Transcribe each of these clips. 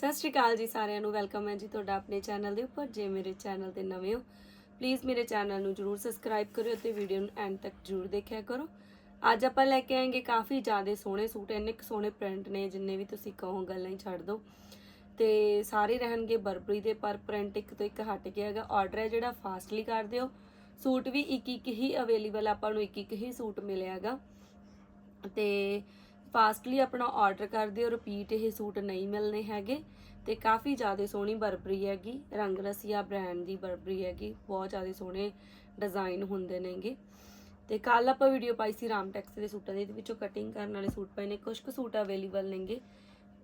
ਸਤਿ ਸ਼੍ਰੀ ਅਕਾਲ ਜੀ ਸਾਰਿਆਂ ਨੂੰ, ਵੈਲਕਮ ਹੈ ਜੀ ਤੁਹਾਡਾ ਆਪਣੇ ਚੈਨਲ ਦੇ ਉੱਪਰ, ਜੇ ਮੇਰੇ ਚੈਨਲ ਤੇ ਨਵੇਂ ਹੋ ਪਲੀਜ਼ ਮੇਰੇ ਚੈਨਲ ਨੂੰ ਜਰੂਰ ਸਬਸਕ੍ਰਾਈਬ ਕਰਿਓ ਤੇ ਵੀਡੀਓ ਨੂੰ ਐਂਡ ਤੱਕ ਜਰੂਰ ਦੇਖਿਆ ਕਰੋ। ਅੱਜ ਆਪਾਂ ਲੈ ਕੇ ਆਏਗੇ ਕਾਫੀ ਜ਼ਿਆਦਾ ਸੋਹਣੇ ਸੂਟ, ਇੰਨੇ ਕੁ ਸੋਹਣੇ ਪ੍ਰਿੰਟ ਨੇ ਜਿੰਨੇ ਵੀ ਤੁਸੀਂ ਕਹੋ ਗੱਲਾਂ ਹੀ ਛੱਡ ਦਿਓ। ਤੇ ਸਾਰੇ ਰਹਿਣਗੇ ਬਰਬਰੀ ਦੇ, ਪਰ ਪ੍ਰਿੰਟ ਇੱਕ ਤੋਂ ਇੱਕ ਹਟ ਕੇ ਹੈਗਾ। ਆਰਡਰ ਹੈ ਜਿਹੜਾ ਫਾਸਟਲੀ ਕਰ ਦਿਓ। ਸੂਟ ਵੀ ਇੱਕ ਇੱਕ ਹੀ ਅਵੇਲੇਬਲ ਆਪਾਂ ਨੂੰ ਇੱਕ ਇੱਕ ਹੀ ਸੂਟ ਮਿਲਿਆਗਾ ਤੇ ਫਾਸਟਲੀ ਆਪਣਾ ਆਰਡਰ ਕਰ ਦਿਓ ਰਿਪੀਟ ਇਹ ਸੂਟ ਨਹੀਂ ਮਿਲਨੇ ਹੈਗੇ। ਤੇ ਕਾਫੀ ਜ਼ਿਆਦਾ ਸੋਹਣੀ ਬਰਬਰੀ ਹੈਗੀ, ਰੰਗ ਰਸੀਆ ਬ੍ਰਾਂਡ ਦੀ ਬਰਬਰੀ ਹੈਗੀ, ਬਹੁਤ ਜ਼ਿਆਦਾ ਸੋਹਣੇ ਡਿਜ਼ਾਈਨ ਹੁੰਦੇ ਨੇਗੇ। ਤੇ ਕੱਲ ਆਪਾਂ ਵੀਡੀਓ ਪਾਈ ਸੀ ਰਾਮ ਟੈਕਸ ਦੇ ਸੂਟਾਂ ਦੀ, ਇਹਦੇ ਵਿੱਚੋਂ ਕਟਿੰਗ ਕਰਨ ਵਾਲੇ ਸੂਟ ਪਏ ਨੇ ਕੁਝ ਕੁ ਸੂਟ ਅਵੇਲੇਬਲ ਨੇਗੇ।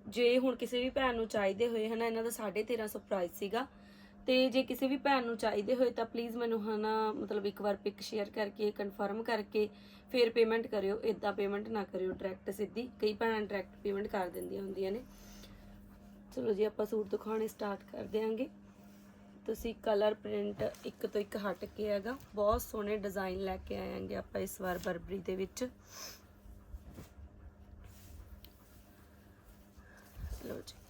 ਜੇ ਹੁਣ ਕਿਸੇ ਵੀ ਭੈਣ ਨੂੰ ਚਾਹੀਦੇ ਹੋਏ, ਹਨਾ, ਇਹਨਾਂ ਦਾ 1350 ਪ੍ਰਾਈਸ ਸੀਗਾ। ਤੇ ਜੇ ਕਿਸੇ ਵੀ ਭੈਣ ਨੂੰ ਚਾਹੀਦੇ ਹੋਏ ਤਾਂ ਪਲੀਜ਼ ਮੈਨੂੰ ਹਨਾ, ਮਤਲਬ ਇੱਕ ਵਾਰ ਪਿਕ ਸ਼ੇਅਰ ਕਰਕੇ ਕਨਫਰਮ ਕਰਕੇ ਫਿਰ ਪੇਮੈਂਟ ਕਰਿਓ। ਇਦਾਂ ਪੇਮੈਂਟ ਨਾ ਕਰਿਓ ਡਾਇਰੈਕਟ ਸਿੱਧੀ। ਕਈ ਭੈਣਾਂ ਡਾਇਰੈਕਟ ਪੇਮੈਂਟ ਕਰ ਦਿੰਦੀਆਂ ਹੁੰਦੀਆਂ ਨੇ। ਚਲੋ ਜੀ, ਆਪਾਂ ਸੂਟ ਦਿਖਾਉਣੇ ਸਟਾਰਟ ਕਰ ਦਿਆਂਗੇ। ਤੁਸੀਂ ਕਲਰ ਪ੍ਰਿੰਟ ਇੱਕ ਤੋਂ ਇੱਕ ਹਟ ਕੇ ਹੈਗਾ। ਬਹੁਤ ਸੋਹਣੇ ਡਿਜ਼ਾਈਨ ਲੈ ਕੇ ਆਏਾਂਗੇ ਆਪਾਂ ਇਸ ਵਾਰ ਬਰਬਰੀ ਦੇ ਵਿੱਚ। ਲਓ ਜੀ।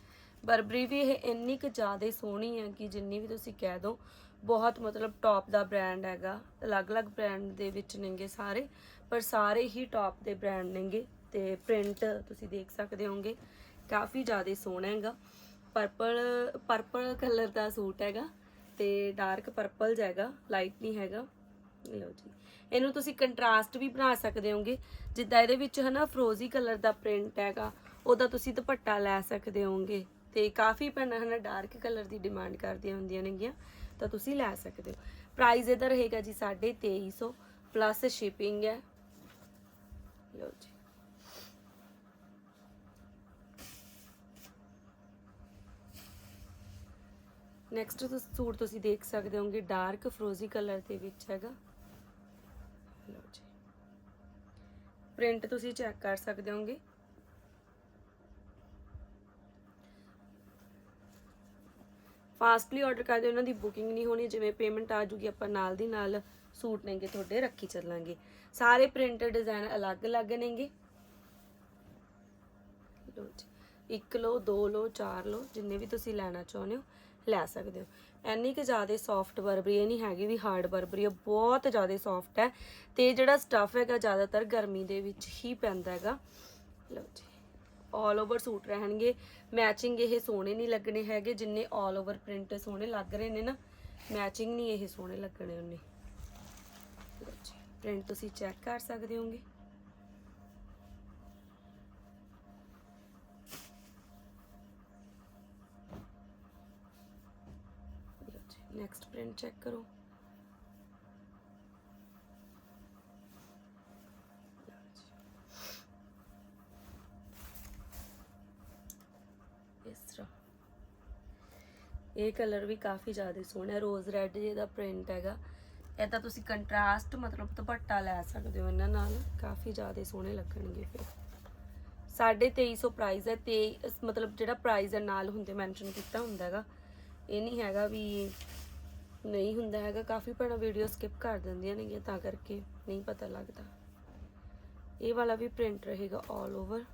ਬਰਬਰੀ ਵੀ ਇਹ ਇੰਨੀ ਕੁ ਜ਼ਿਆਦਾ ਸੋਹਣੀ ਹੈ ਕਿ ਜਿੰਨੀ ਵੀ ਤੁਸੀਂ ਕਹਿ ਦੋ, ਬਹੁਤ ਮਤਲਬ ਟੌਪ ਦਾ ਬ੍ਰਾਂਡ ਹੈਗਾ। ਅਲੱਗ-ਅਲੱਗ ਬ੍ਰਾਂਡ ਦੇ ਵਿੱਚ ਨੇਗੇ ਸਾਰੇ, ਪਰ ਸਾਰੇ ਹੀ ਟੌਪ ਦੇ ਬ੍ਰਾਂਡ ਨੇਗੇ ਤੇ ਪ੍ਰਿੰਟ ਤੁਸੀਂ ਦੇਖ ਸਕਦੇ ਹੋਗੇ ਕਾਫੀ ਜ਼ਿਆਦਾ ਸੋਹਣਾ ਹੈਗਾ। ਪਰਪਲ ਪਰਪਲ ਕਲਰ ਦਾ ਸੂਟ ਹੈਗਾ ਤੇ ਡਾਰਕ ਪਰਪਲ ਹੈਗਾ ਲਾਈਟ ਨਹੀਂ ਹੈਗਾ। ਲਓ ਜੀ। ਇਹਨੂੰ ਤੁਸੀਂ ਕੰਟਰਾਸਟ ਵੀ ਬਣਾ ਸਕਦੇ ਹੋਗੇ ਜਿੱਦਾਂ ਇਹਦੇ ਵਿੱਚ ਹਨਾ ਫਰੋਜ਼ੀ ਕਲਰ ਦਾ ਪ੍ਰਿੰਟ ਹੈਗਾ, ਉਹਦਾ ਤੁਸੀਂ ਦੁਪੱਟਾ ਲੈ ਸਕਦੇ ਹੋਗੇ ਤੇ ਕਾਫੀ ਭੈਣਾਂ ਹਨਾ ਡਾਰਕ ਕਲਰ ਦੀ ਡਿਮਾਂਡ ਕਰਦੀਆਂ ਹੁੰਦੀਆਂ ਨੇਗੀਆਂ, ਤਾਂ ਤੁਸੀਂ ਲੈ ਸਕਦੇ ਹੋ। ਪ੍ਰਾਈਸ ਇਹਦਾ ਰਹੇਗਾ ਜੀ 2350 ਪਲੱਸ ਸ਼ਿਪਿੰਗ ਹੈ। ਲਓ ਜੀ। ਨੈਕਸਟ ਸੂਟ ਤੁਸੀਂ ਦੇਖ ਸਕਦੇ ਹੋਗੇ ਡਾਰਕ ਫਰੋਜ਼ੀ ਕਲਰ ਦੇ ਵਿੱਚ ਹੈਗਾ। ਲਓ ਜੀ। ਪ੍ਰਿੰਟ ਤੁਸੀਂ ਚੈੱਕ ਕਰ ਸਕਦੇ ਹੋਗੇ। ਫਾਸਟਲੀ ਆਰਡਰ ਕਰਦੇ ਉਹਨਾਂ ਦੀ ਬੁਕਿੰਗ ਨਹੀਂ ਹੋਣੀ, ਜਿਵੇਂ ਪੇਮੈਂਟ ਆ ਜੂਗੀ, ਆਪਾਂ ਨਾਲ ਦੀ ਨਾਲ ਸੂਟ ਨੇਗੇ ਤੁਹਾਡੇ ਰੱਖੀ ਚੱਲਾਂਗੇ। ਸਾਰੇ ਪ੍ਰਿੰਟ ਡਿਜ਼ਾਈਨ ਅਲੱਗ-ਅਲੱਗ ਨੇਗੇ। ਲਓ ਜੀ, ਇੱਕ ਲਓ, ਦੋ ਲਓ, ਚਾਰ ਲਓ, ਜਿੰਨੇ ਵੀ ਤੁਸੀਂ ਲੈਣਾ ਚਾਹੁੰਦੇ ਹੋ, ਲੈ ਸਕਦੇ ਹੋ। ਐਨੀ ਕਿ ਜ਼ਿਆਦਾ ਸੌਫਟ ਬਰਬਰੀ, ਇਹ ਨਹੀਂ ਹੈਗੀ ਵੀ ਹਾਰਡ ਬਰਬਰੀ ਹੈ ਬਹੁਤ ਜ਼ਿਆਦਾ ਸੌਫਟ ਹੈ। ਤੇ ਜਿਹੜਾ ਸਟਫ ਹੈਗਾ, ਜ਼ਿਆਦਾਤਰ ਗਰਮੀ ਦੇ ਵਿੱਚ ਹੀ ਪੈਂਦਾ ਹੈਗਾ। ਲਓ ਜੀ ਆਲ ਓਵਰ ਸੂਟ ਰਹਿਣਗੇ। ਮੈਚਿੰਗ ਇਹ ਸੋਹਣੇ ਨਹੀਂ ਲੱਗਣੇ ਹੈਗੇ, ਜਿੰਨੇ ਆਲ ਓਵਰ ਪ੍ਰਿੰਟ ਸੋਹਣੇ ਲੱਗ ਰਹੇ ਨੇ ਨਾ ਮੈਚਿੰਗ ਨਹੀਂ ਇਹ ਸੋਹਣੇ ਲੱਗਣੇ ਉਹਨੇ। ਪ੍ਰਿੰਟ ਤੁਸੀਂ ਚੈੱਕ ਕਰ ਸਕਦੇ ਹੋਗੇ ਨੈਕਸਟ ਪ੍ਰਿੰਟ ਚੈੱਕ ਕਰੋ ਇਸ ਤਰ੍ਹਾਂ ਇਹ ਕਲਰ ਵੀ ਕਾਫੀ ਜ਼ਿਆਦਾ ਸੋਹਣਾ ਰੋਜ਼ ਰੈੱਡ ਜਿਹਦਾ ਪ੍ਰਿੰਟ ਹੈਗਾ। ਇਹ ਤਾਂ ਤੁਸੀਂ ਕੰਟਰਾਸਟ ਮਤਲਬ ਦੁਪੱਟਾ ਲੈ ਸਕਦੇ ਹੋ ਇਹਨਾਂ ਨਾਲ। ਕਾਫੀ ਜ਼ਿਆਦਾ ਸੋਹਣੇ ਲੱਗਣਗੇ ਫਿਰ। 2350 ਪ੍ਰਾਈਸ ਹੈ। ਤੇ ਮਤਲਬ ਜਿਹੜਾ ਪ੍ਰਾਈਸ ਹੈ ਨਾਲ ਹੁੰਦੇ ਮੈਂਸ਼ਨ ਕੀਤਾ ਹੁੰਦਾ ਹੈਗਾ, ਇਹ ਨਹੀਂ ਹੈਗਾ ਵੀ ਨਹੀਂ ਹੁੰਦਾ ਹੈਗਾ। ਕਾਫੀ ਭੈਣਾਂ ਵੀਡੀਓ ਸਕਿਪ ਕਰ ਦਿੰਦੀਆਂ ਨੇ ਤਾਂ ਕਰਕੇ ਨਹੀਂ ਪਤਾ ਲੱਗਦਾ। ਇਹ ਵਾਲਾ ਵੀ ਪ੍ਰਿੰਟ ਰਹੇਗਾ 올 ਓਵਰ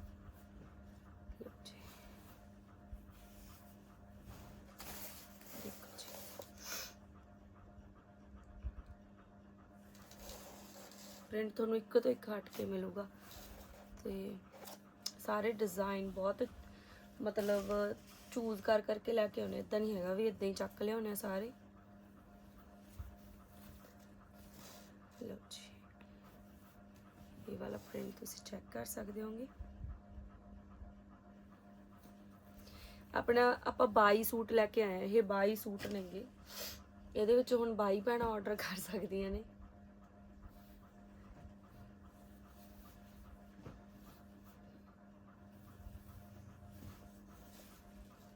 ਪ੍ਰਿੰਟ ਤੁਹਾਨੂੰ ਇੱਕ ਤੋਂ ਇੱਕ ਹਟ ਕੇ ਮਿਲੂਗਾ। ਤੇ ਸਾਰੇ ਡਿਜ਼ਾਈਨ ਬਹੁਤ, ਮਤਲਬ ਚੂਜ਼ ਕਰ ਕਰਕੇ ਲੈ ਕੇ ਆਉਣੇ ਇਦਾਂ ਨਹੀਂ ਹੈਗਾ ਵੀ ਇਦਾਂ ਹੀ ਚੱਕ ਲਿਆਉਣੇ ਆ ਸਾਰੇ। ਲਓ ਜੀ। ਇਹ ਵਾਲਾ ਪ੍ਰਿੰਟ ਤੁਸੀਂ ਚੈੱਕ ਕਰ ਸਕਦੇ ਹੋਗੇ ਆਪਣਾ ਆਪਾਂ 22 ਸੂਟ ਲੈ ਕੇ ਆਏ ਆ। ਇਹ 22 ਸੂਟ ਨੇਗੇ। ਇਹਦੇ ਵਿੱਚ ਹੁਣ 22 ਭੈਣਾਂ ਆਰਡਰ ਕਰ ਸਕਦੀਆਂ ਨੇ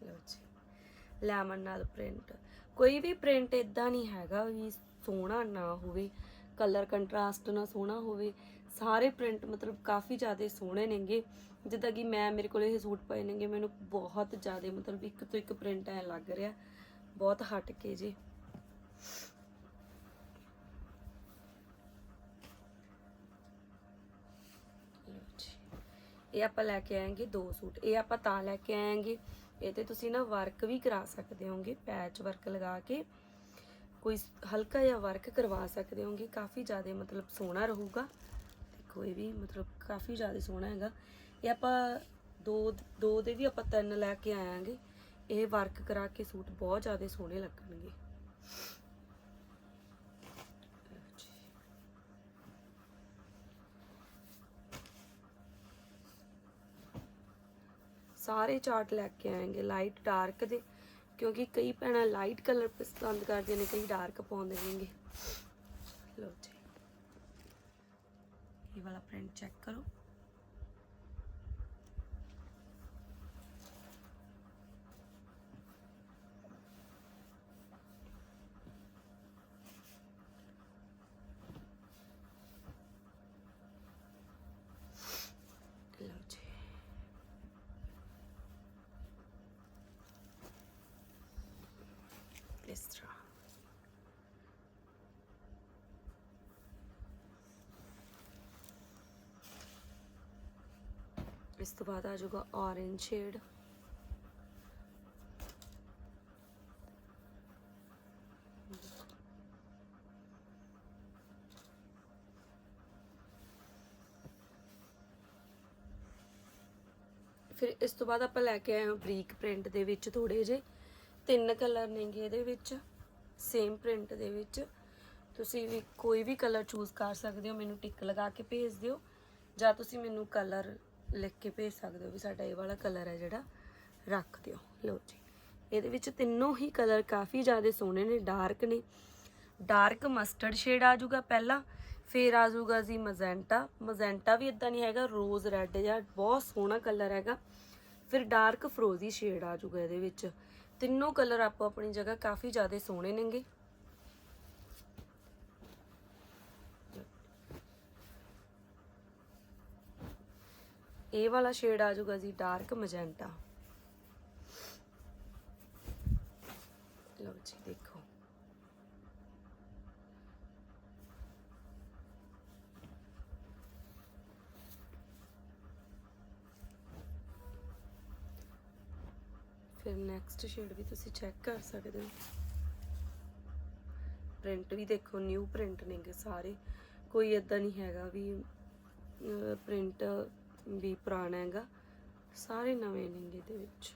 ਲਓ ਜੀ ਲੈਮਨ ਨਾਲ ਪ੍ਰਿੰਟ ਕੋਈ ਵੀ ਪ੍ਰਿੰਟ ਇਦਾਂ ਨਹੀਂ ਹੈਗਾ ਵੀ ਸੋਹਣਾ ਨਾ ਹੋਵੇ ਕਲਰ ਕੰਟਰਾਸਟ ਨਾ ਸੋਹਣਾ ਹੋਵੇ। ਸਾਰੇ ਪ੍ਰਿੰਟ ਮਤਲਬ ਕਾਫੀ ਜ਼ਿਆਦਾ ਸੋਹਣੇ ਨੇਗੇ। ਜਿੱਦਾਂ ਕਿ ਮੈਂ, ਮੇਰੇ ਕੋਲ ਇਹ ਸੂਟ ਪਏ ਨੇਗੇ, ਮੈਨੂੰ ਬਹੁਤ ਜ਼ਿਆਦਾ ਮਤਲਬ ਇੱਕ ਤੋਂ ਇੱਕ ਪ੍ਰਿੰਟ ਐ ਲੱਗ ਰਿਹਾ। ਬਹੁਤ ਹਟ ਕੇ ਜੀ। ਇਹ ਆਪਾਂ ਲੈ ਕੇ ਆਏਗੇ ਦੋ ਸੂਟ। ਇਹ ਆਪਾਂ ਤਾਂ ਲੈ ਕੇ ਆਏਗੇ। ਇਹ ਤੇ ਤੁਸੀਂ ਨਾ ਵਰਕ ਵੀ ਕਰਾ ਸਕਦੇ ਹੋਗੇ ਪੈਚ ਵਰਕ ਲਗਾ ਕੇ, ਕੋਈ ਹਲਕਾ ਜਿਹਾ ਵਰਕ ਕਰਵਾ ਸਕਦੇ ਹੋਗੇ ਕਾਫੀ ਜ਼ਿਆਦਾ ਮਤਲਬ ਸੋਹਣਾ ਰਹੂਗਾ। ਦੇਖੋ ਇਹ ਵੀ ਮਤਲਬ ਕਾਫੀ ਜ਼ਿਆਦਾ ਸੋਹਣਾ ਹੈਗਾ। ਇਹ ਆਪਾਂ ਦੋ ਦੋ ਦੇ ਵੀ ਆਪਾਂ ਤਿੰਨ ਲੈ ਕੇ ਆਵਾਂਗੇ ਇਹ ਵਰਕ ਕਰਾ ਕੇ ਸੂਟ ਬਹੁਤ ਜ਼ਿਆਦਾ ਸੋਹਣੇ ਲੱਗਣਗੇ। ਸਾਰੇ ਚਾਰਟ ਲੈ ਕੇ ਆਏਗੇ ਲਾਈਟ ਡਾਰਕ ਦੇ, ਕਿਉਂਕਿ ਕਈ ਭੈਣਾਂ ਲਾਈਟ ਕਲਰ ਪਸੰਦ ਕਰਦੀਆਂ ਨੇ, ਕਈ ਡਾਰਕ ਪਾਉਂਦੇ ਨੇਗੇ ਲਓ ਜੀ। ਇਹ ਵਾਲਾ ਪ੍ਰਿੰਟ ਚੈੱਕ ਕਰੋ ਲਓ ਜੀ ਇਸ ਤਰ੍ਹਾਂ ਇਸ ਤੋਂ ਬਾਅਦ ਆ ਜਾਊਗਾ orange ਸ਼ੇਡ ਫਿਰ ਇਸ ਤੋਂ ਬਾਅਦ ਆਪਾਂ ਲੈ ਕੇ ਆਏ ਹਾਂ ਬਰੀਕ ਪ੍ਰਿੰਟ ਦੇ ਵਿੱਚ ਥੋੜੇ ਜਿਹੇ ਤਿੰਨ ਕਲਰ ਨੇਗੇ ਇਹਦੇ ਵਿੱਚ ਸੇਮ ਪ੍ਰਿੰਟ ਦੇ ਵਿੱਚ। ਤੁਸੀਂ ਵੀ ਕੋਈ ਵੀ ਕਲਰ ਚੂਜ਼ ਕਰ ਸਕਦੇ ਹੋ, ਮੈਨੂੰ ਟਿਕ ਲਗਾ ਕੇ ਭੇਜ ਦਿਓ। ਜਾਂ ਤੁਸੀਂ ਮੈਨੂੰ ਕਲਰ ਲਿਖ ਕੇ ਭੇਜ ਸਕਦੇ ਹੋ ਵੀ ਸਾਡਾ ਇਹ ਵਾਲਾ ਕਲਰ ਹੈ ਜਿਹੜਾ, ਰੱਖ ਦਿਓ। ਲਓ ਜੀ। ਇਹਦੇ ਵਿੱਚ ਤਿੰਨੋਂ ਹੀ ਕਲਰ ਕਾਫੀ ਜ਼ਿਆਦਾ ਸੋਹਣੇ ਨੇ ਡਾਰਕ ਨੇ। ਡਾਰਕ ਮਸਟਰਡ ਸ਼ੇਡ ਆ ਜਾਊਗਾ ਪਹਿਲਾਂ, ਫਿਰ ਆ ਜਾਊਗਾ ਜੀ ਮਜ਼ੈਂਟਾ ਮਜ਼ੈਂਟਾ ਵੀ ਇਦਾਂ ਨਹੀਂ ਹੈਗਾ ਰੋਜ਼ ਰੈੱਡ ਜਿਹਾ ਬਹੁਤ ਸੋਹਣਾ ਕਲਰ ਹੈਗਾ। ਫਿਰ ਡਾਰਕ ਫਰੋਜ਼ੀ ਸ਼ੇਡ ਆ ਜਾਊਗਾ ਇਹਦੇ ਵਿੱਚ। ਤਿੰਨੋਂ ਕਲਰ ਆਪੋ ਆਪਣੀ ਜਗ੍ਹਾ ਕਾਫੀ ਜ਼ਿਆਦਾ ਸੋਹਣੇ ਨੇਗੇ। ਇਹ ਵਾਲਾ ਸ਼ੇਡ ਆ ਜਾਊਗਾ ਜੀ ਡਾਰਕ ਮਜੈਂਟਾ ਲਓ ਜੀ ਦੇਖੋ। ਫਿਰ ਨੈਕਸਟ ਸ਼ੇਡ ਵੀ ਤੁਸੀਂ ਚੈੱਕ ਕਰ ਸਕਦੇ ਹੋ। ਪ੍ਰਿੰਟ ਵੀ ਦੇਖੋ ਨਿਊ ਪ੍ਰਿੰਟ ਨੇਗੇ ਸਾਰੇ। ਕੋਈ ਇਦਾਂ ਨਹੀਂ ਹੈਗਾ ਵੀ ਪ੍ਰਿੰਟ ਵੀ ਪੁਰਾਣਾ ਹੈਗਾ। ਸਾਰੇ ਨਵੇਂ ਨੇਗੇ ਇਹਦੇ ਵਿੱਚ।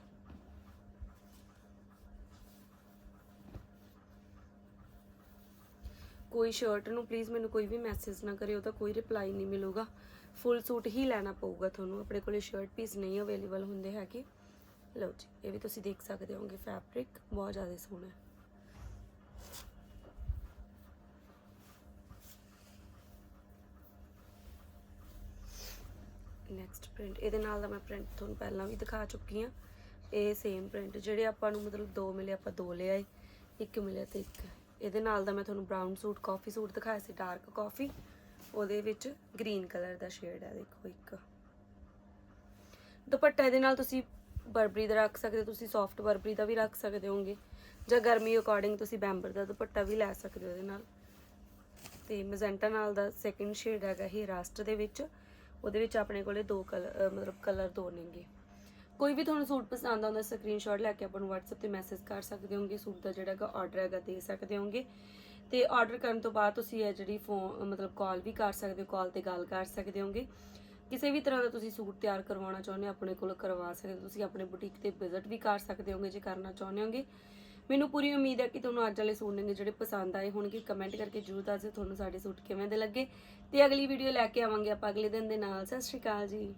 ਕੋਈ ਸ਼ਰਟ ਨੂੰ ਪਲੀਜ਼ ਮੈਨੂੰ ਕੋਈ ਵੀ ਮੈਸੇਜ ਨਾ ਕਰਿਓ ਤਾਂ ਕੋਈ ਰਿਪਲਾਈ ਨਹੀਂ ਮਿਲੂਗਾ। ਫੁੱਲ ਸੂਟ ਹੀ ਲੈਣਾ ਪਊਗਾ ਤੁਹਾਨੂੰ। ਆਪਣੇ ਕੋਲੇ ਸ਼ਰਟ ਪੀਸ ਨਹੀਂ ਅਵੇਲੇਬਲ ਹੁੰਦੇ ਹੈਗੇ। ਲਓ ਜੀ, ਇਹ ਵੀ ਤੁਸੀਂ ਦੇਖ ਸਕਦੇ ਹੋਗੇ ਫੈਬਰਿਕ ਬਹੁਤ ਜ਼ਿਆਦਾ ਸੋਹਣਾ ਹੈ। ਨੈਕਸਟ ਪ੍ਰਿੰਟ ਇਹਦੇ ਨਾਲ ਦਾ ਮੈਂ ਪ੍ਰਿੰਟ ਤੁਹਾਨੂੰ ਪਹਿਲਾਂ ਵੀ ਦਿਖਾ ਚੁੱਕੀ ਹਾਂ। ਇਹ ਸੇਮ ਪ੍ਰਿੰਟ ਜਿਹੜੇ ਆਪਾਂ ਨੂੰ ਮਤਲਬ ਦੋ ਮਿਲੇ, ਆਪਾਂ ਦੋ ਲੈ ਆਏ, ਇੱਕ ਮਿਲਿਆ ਤੇ ਇੱਕ। ਇਹਦੇ ਨਾਲ ਦਾ ਮੈਂ ਤੁਹਾਨੂੰ ਬਰਾਊਨ ਸੂਟ ਕਾਫੀ ਸੂਟ ਦਿਖਾਇਆ ਸੀ ਡਾਰਕ ਕਾਫੀ ਉਹਦੇ ਵਿੱਚ ਗ੍ਰੀਨ ਕਲਰ ਦਾ ਸ਼ੇਡ ਹੈ, ਦੇਖੋ ਇੱਕ। ਦੁਪੱਟਾ ਇਹਦੇ ਨਾਲ ਤੁਸੀਂ ਬਰਬਰੀ ਦਾ ਰੱਖ ਸਕਦੇ ਹੋ, ਤੁਸੀਂ ਸੌਫਟ ਬਰਬਰੀ ਦਾ ਵੀ ਰੱਖ ਸਕਦੇ ਹੋਗੇ ਜਾਂ ਗਰਮੀ ਅਕੋਰਡਿੰਗ ਤੁਸੀਂ ਬੈਂਬਰ ਦਾ ਦੁਪੱਟਾ ਵੀ ਲੈ ਸਕਦੇ ਹੋ ਇਹਦੇ ਨਾਲ। ਤੇ ਮੈਜੈਂਟਾ ਨਾਲ ਦਾ ਸੈਕਿੰਡ ਸ਼ੇਡ ਹੈਗਾ ਇਹ ਰਾਸਟ ਦੇ ਵਿੱਚ। ਉਹਦੇ ਵਿੱਚ ਆਪਣੇ ਕੋਲੇ ਦੋ ਕਲਰ ਮਤਲਬ ਕਲਰ ਦੋ ਨੇਗੇ। ਕੋਈ ਵੀ ਤੁਹਾਨੂੰ ਸੂਟ ਪਸੰਦ ਆਉਂਦਾ ਸਕਰੀਨਸ਼ਾਟ ਲੈ ਕੇ ਆਪਾਂ ਨੂੰ WhatsApp ਤੇ ਮੈਸੇਜ ਕਰ ਸਕਦੇ ਹੋਗੇ ਸੂਟ ਦਾ ਜਿਹੜਾ ਹੈਗਾ ਆਰਡਰ ਹੈਗਾ, ਦੇ ਸਕਦੇ ਹੋਗੇ ਤੇ ਆਰਡਰ ਕਰਨ ਤੋਂ ਬਾਅਦ ਤੁਸੀਂ ਇਹ ਜਿਹੜੀ ਫੋਨ ਮਤਲਬ ਕਾਲ ਵੀ ਕਰ ਸਕਦੇ ਹੋ ਕਾਲ ਤੇ ਗੱਲ ਕਰ ਸਕਦੇ ਹੋਗੇ ਕਿਸੇ ਵੀ ਤਰ੍ਹਾਂ ਦਾ ਤੁਸੀਂ ਸੂਟ ਤਿਆਰ ਕਰਵਾਉਣਾ ਚਾਹੁੰਦੇ ਹੋ, ਆਪਣੇ ਕੋਲ ਕਰਵਾ ਸਕਦੇ ਹੋ, ਤੁਸੀਂ ਆਪਣੇ ਬੁਟੀਕ ਤੇ ਵਿਜ਼ਿਟ ਵੀ ਕਰ ਸਕਦੇ ਹੋਗੇ ਜੇ ਕਰਨਾ ਚਾਹੁੰਦੇ ਹੋਗੇ। ਮੈਨੂੰ ਪੂਰੀ ਉਮੀਦ ਹੈ ਕਿ ਤੁਹਾਨੂੰ ਅੱਜ ਵਾਲੇ ਸੂਟ ਨੇ ਜਿਹੜੇ ਪਸੰਦ ਆਏ ਹੋਣਗੇ ਕਮੈਂਟ ਕਰਕੇ ਜਰੂਰ ਦੱਸ ਤੁਹਾਨੂੰ ਸਾਡੇ ਸੂਟ ਕਿਵੇਂ ਦੇ ਲੱਗੇ। ਤੇ ਅਗਲੀ ਵੀਡੀਓ ਲੈ ਕੇ ਆਵਾਂਗੇ ਆਪਾਂ, ਅਗਲੇ ਦਿਨ ਦੇ ਨਾਲ। ਸਤਿ ਸ਼੍ਰੀ ਅਕਾਲ ਜੀ।